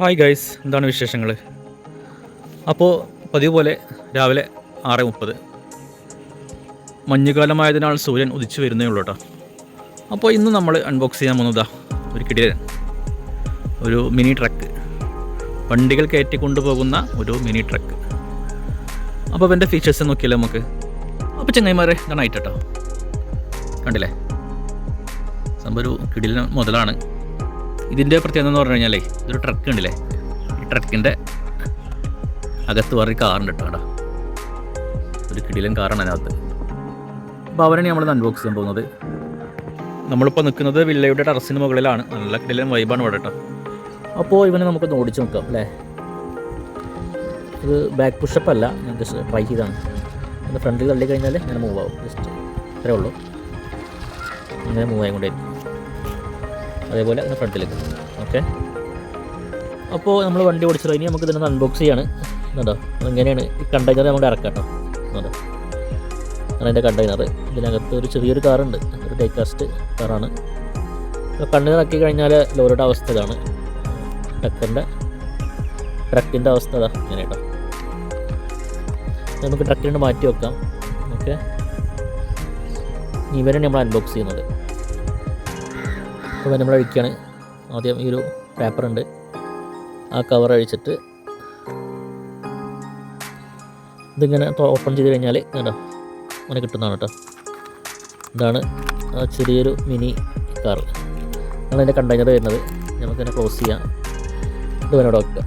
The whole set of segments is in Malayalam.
ഹായ് ഗൈസ് എന്താണ് വിശേഷങ്ങൾ അപ്പോൾ പതിവ് പോലെ രാവിലെ ആറ് മുപ്പത്. മഞ്ഞുകാലമായതിനാൽ സൂര്യൻ ഉദിച്ചു വരുന്നേ ഉള്ളൂ കേട്ടോ അപ്പോൾ ഇന്ന് നമ്മൾ അൺബോക്സ് ചെയ്യാൻ പോകുന്നതാ ഒരു കിടിയൻ ഒരു മിനി ട്രക്ക് വണ്ടികൾ കയറ്റി കൊണ്ടുപോകുന്ന ഒരു മിനി ട്രക്ക് അപ്പോൾ അതിന്റെ ഫീച്ചേഴ്സ് നോക്കിയാലോ നമുക്ക്? അപ്പോൾ ചങ്ങായിമാരെ ഇതാണ് കണ്ടില്ലേ? സംഭവം ഒരു കിടിലൻ മുതലാണ്. ഇതിന്റെ പ്രത്യേകത എന്ന് പറഞ്ഞു കഴിഞ്ഞാലേ ഇതൊരു ട്രക്ക് ഉണ്ടല്ലേ? ഈ ട്രക്കിന്റെ അകത്ത് വേറെ കാറുണ്ട് കേട്ടോ കേട്ടോ ഒരു കിടിലൻ കാറാണ് അതിനകത്ത്. അപ്പോൾ അവരാണ് നമ്മൾ അൺബോക്സ് ചെയ്യാൻ പോകുന്നത്. നമ്മളിപ്പോൾ നിൽക്കുന്നത് വില്ലയുടെ ടെറസിന് മുകളിലാണ്. നല്ല കിടിലൻ വൈബാണ് ഇവിടെ കേട്ടോ. അപ്പോൾ ഇവനെ നമുക്കൊന്ന് ഓടിച്ച് നോക്കാം അല്ലേ? ഇത് ബാക്ക് പുഷപ്പ് അല്ല ഞാൻ ജസ്റ്റ് ട്രൈ ചെയ്താണ്. അത് ഫ്രണ്ടിൽ തള്ളി കഴിഞ്ഞാൽ ഞാൻ മൂവ് ആവും. ജസ്റ്റ് ഇത്രേ ഉള്ളൂ. ഇങ്ങനെ മൂവ് ആയിക്കൊണ്ടേയിരിക്കും. അതേപോലെ ഫ്രണ്ടിലേക്ക്. ഓക്കെ? അപ്പോൾ നമ്മൾ വണ്ടി ഓടിച്ചത് ഇനി നമുക്ക് ഇതിനൊന്ന് അൺബോക്സ് ചെയ്യാണ്. കേട്ടോ എങ്ങനെയാണ് ഈ കണ്ടെയ്നർ നമുക്ക് ഇറക്കാം കേട്ടോ. അതെ അതിന്റെ കണ്ടെയ്നർ ഇതിനകത്ത് ഒരു ചെറിയൊരു കാറുണ്ട് ഒരു ഡേക്കാസ്റ്റ് കാറാണ് കണ്ടെയ്നർ ആക്കി കഴിഞ്ഞാൽ ലോറിയുടെ അവസ്ഥ ഇതാണ്. ട്രക്കിന്റെ ട്രക്കിന്റെ അവസ്ഥ അതാ ഇങ്ങനെ കേട്ടോ. നമുക്ക് ട്രക്കിന് മാറ്റി വെക്കാം. ഓക്കെ? ഇവരാണ് നമ്മൾ അൺബോക്സ് ചെയ്യുന്നത്. അപ്പോൾ നമ്മൾ അഴിക്കുകയാണ് ആദ്യം ഈ ഒരു പേപ്പർ ഉണ്ട്. ആ കവർ അഴിച്ചിട്ട് ഇതിങ്ങനെ ഓപ്പൺ ചെയ്ത് കഴിഞ്ഞാൽ കേട്ടോ അങ്ങനെ കിട്ടുന്നതാണ് കേട്ടോ. ഇതാണ് ആ ചെറിയൊരു മിനി കാർ നമ്മളതിന്റെ കണ്ടെയ്നർ വരുന്നത്. നമുക്കതിനെ ക്ലോസ് ചെയ്യാം. ഇത് വേണം ഇവിടെ വെക്കുക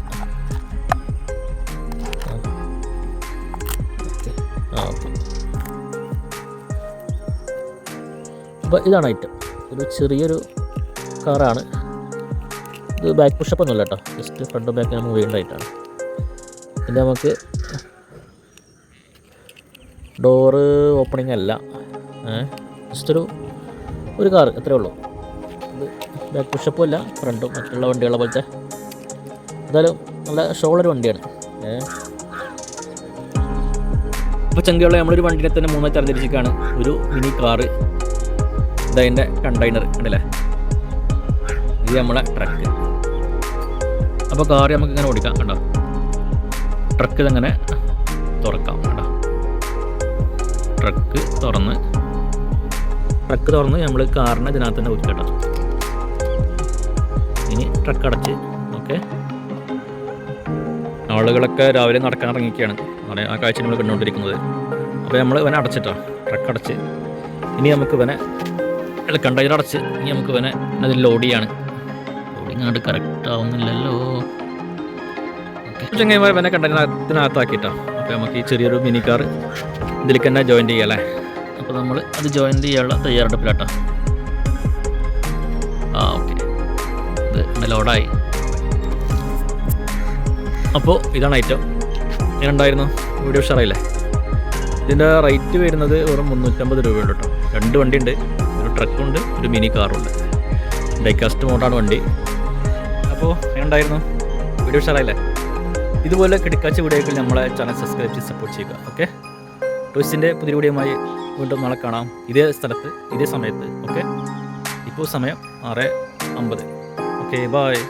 അപ്പോൾ ഇതാണ് ഐറ്റം ഒരു ചെറിയൊരു കാറാണ്. ഇത് ബാക്ക് പുഷപ്പ് ഒന്നുമല്ല കേട്ടോ ജസ്റ്റ് ഫ്രണ്ട് ബാക്ക് മൂവ് ചെയ്യേണ്ടതായിട്ടാണ് പിന്നെ നമുക്ക് ഡോറ് ഓപ്പണിംഗ് അല്ല. ജസ്റ്റ് ഒരു ഒരു കാറ് അത്രേ ഉള്ളൂ. ഇത് ബാക്ക് പുഷപ്പും അല്ല ഫ്രണ്ടും മറ്റുള്ള വണ്ടികളെ പോലത്തെ. എന്തായാലും നല്ല ഷോളൊരു വണ്ടിയാണ്. അപ്പോൾ ചങ്കിയുള്ള നമ്മളൊരു വണ്ടിനെ തന്നെ മൂന്നായി തരംതിരിച്ചിരിക്കുകയാണ്. ഒരു മിനി കാറ് ഇതതിന്റെ കണ്ടെയ്നർ കണ്ടില്ലേ? ഇത് നമ്മളെ ട്രക്ക് അപ്പോൾ കാർ നമുക്ക് ഇങ്ങനെ ഓടിക്കാം കണ്ടോ? ട്രക്ക് ഇതങ്ങനെ തുറക്കാം കണ്ടോ? ട്രക്ക് തുറന്ന് ട്രക്ക് തുറന്ന് നമ്മൾ കാറിനെ ഇതിനകത്ത് തന്നെ ഒരുക്കട്ടോ ഇനി ട്രക്ക് അടച്ച് ഓക്കെ ആളുകളൊക്കെ രാവിലെ നടക്കാൻ ഇറങ്ങിയൊക്കെയാണ് അവിടെ ആ കാഴ്ച നമ്മൾ കണ്ടുകൊണ്ടിരിക്കുന്നത്. അപ്പോൾ നമ്മൾ ഇവനെ അടച്ചിട്ടോ? ട്രക്ക് അടച്ച്. ഇനി നമുക്ക് ഇവനെ അല്ല കണ്ടെയ്നർ അടച്ച്. ഇനി നമുക്ക് ഇവനെ അതിൽ ലോഡ് ചെയ്യാണ്. ലോഡിങ് അങ്ങോട്ട് കറക്റ്റ് ആവുന്നില്ലല്ലോ. ഓക്കെ ചങ്ങന്മാർ ഇവനെ കണ്ടെയ്നറിനകത്താക്കിയിട്ടോ അപ്പോൾ നമുക്ക് ഈ ചെറിയൊരു മിനി കാർ ഇതിലേക്ക് തന്നെ ജോയിൻ ചെയ്യാം അല്ലേ അപ്പോൾ നമ്മൾ അത് ജോയിൻ ചെയ്യാനുള്ള തയ്യാറെടുപ്പിലാട്ടോ. ആ ഓക്കെ ഇത് ലോഡായി അപ്പോൾ ഇതാണ് ഐറ്റം എങ്ങനെയുണ്ടായിരുന്നു വീഡിയോ ഉഷാറായില്ലേ? ഇതിന്റെ റേറ്റ് വരുന്നത് വെറും മുന്നൂറ്റമ്പത് രൂപയുണ്ട് കേട്ടോ രണ്ട് വണ്ടിയുണ്ട്. ഒരു ട്രക്കുണ്ട് ഒരു മിനി കാറുണ്ട് ഡൈക്കാസ്റ്റ് മോഡാണ് വണ്ടി. അപ്പോൾ ഉണ്ടായിരുന്നു വീഡിയോ ഇഷ്ടമായില്ലേ ഇതുപോലെ കിടക്കാച്ച വീഡിയോകൾ നമ്മളെ ചാനൽ സബ്സ്ക്രൈബ് ചെയ്ത് സപ്പോർട്ട് ചെയ്യുക ഓക്കെ ടൂസിന്റെ പുതിയ വീഡിയോയുമായി വീണ്ടും നാളെ കാണാം. ഇതേ സ്ഥലത്ത് ഇതേ സമയത്ത് ഓക്കെ ഇപ്പോൾ സമയം ആറ് അമ്പത് ഓക്കെ ബായ്